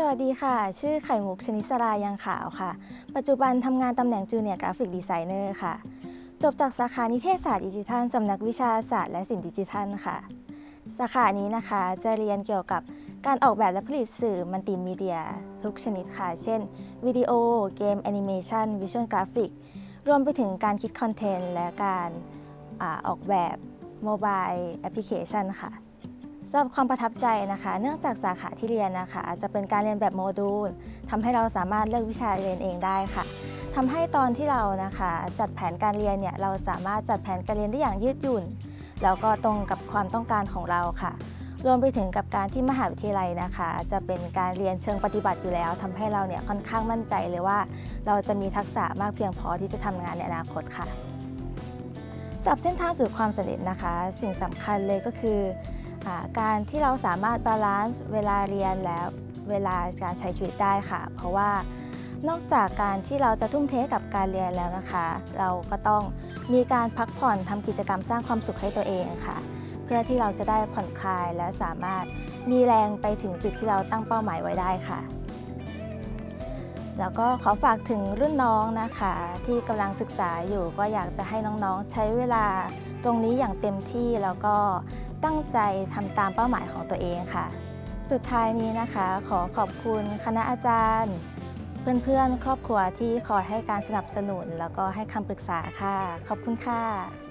สวัสดีค่ะ ชื่อไข่มุกชนิสรายังขาวค่ะ ปัจจุบันทำงานตำแหน่งจูเนียร์กราฟิกดีไซเนอร์ค่ะ จบจากสาขานิเทศศาสตร์ดิจิทัลสำนักวิชาศาสตร์และศิลป์ดิจิทัลค่ะ สาขานี้นะคะจะเรียนเกี่ยวกับการออกแบบและผลิตสื่อมัลติมีเดีย ทุกชนิดค่ะ เช่น วิดีโอ เกม แอนิเมชันวิชวลกราฟิก รวมไปถึงการคิดคอนเทนต์และการอออกแบบโมบายแอปพลิเคชันค่ะ สำหรับความประทับใจนะคะ เนื่องจากสาขาที่เรียนนะคะ จะเป็นการเรียนแบบโมดูลทำให้เราสามารถเลือกวิชาเรียนเองได้ค่ะทำให้ตอนที่เรานะคะ จัดแผนการเรียนเนี่ยเราสามารถจัดแผนการเรียนได้อย่างยืดหยุ่น แล้วก็ตรงกับความต้องการของเราค่ะ รวมไปถึงกับการที่มหาวิทยาลัยนะคะ จะเป็นการเรียนเชิงปฏิบัติอยู่แล้วทำให้เราเนี่ยค่อนข้างมั่นใจเลยว่า เราจะมีทักษะมากเพียงพอที่จะทำงานในอนาคตค่ะสำหรับเส้นทางสู่ความสำเร็จนะคะ สิ่งสำคัญเลยก็คือ อ่าการที่เราสามารถบาลานซ์เวลาเรียนและเวลาการใช้ชีวิตได้ค่ะ เพราะว่านอกจากการที่เราจะทุ่มเทกับการเรียนแล้วนะคะ เราก็ต้องมีการพักผ่อนทำกิจกรรมสร้างความสุขให้ตัวเองค่ะ เพื่อที่เราจะได้ผ่อนคลายและสามารถมีแรงไปถึงจุดที่เราตั้งเป้าหมายไว้ได้ค่ะ แล้วก็ขอฝากถึงรุ่นน้องนะคะ ที่กำลังศึกษาอยู่ก็อยากจะให้น้องๆ ใช้เวลา ตรงนี้อย่างเต็มที่แล้วก็ตั้งใจทำตามเป้าหมายของตัวเองค่ะ สุดท้ายนี้นะคะขอขอบคุณคณะอาจารย์ เพื่อนๆ ครอบครัวที่คอยให้การสนับสนุน แล้วก็ให้คำปรึกษาค่ะ ขอบคุณค่ะ